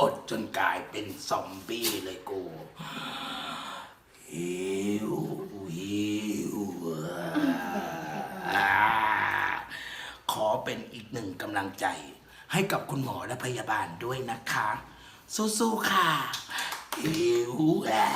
อดจนกลายเป็นซอมบี้เลยกู ขอเป็นอีกหนึ่งกำลังใจ ให้กับคุณหมอและพยาบาลด้วยนะคะ สู้ๆค่ะอิวอ่า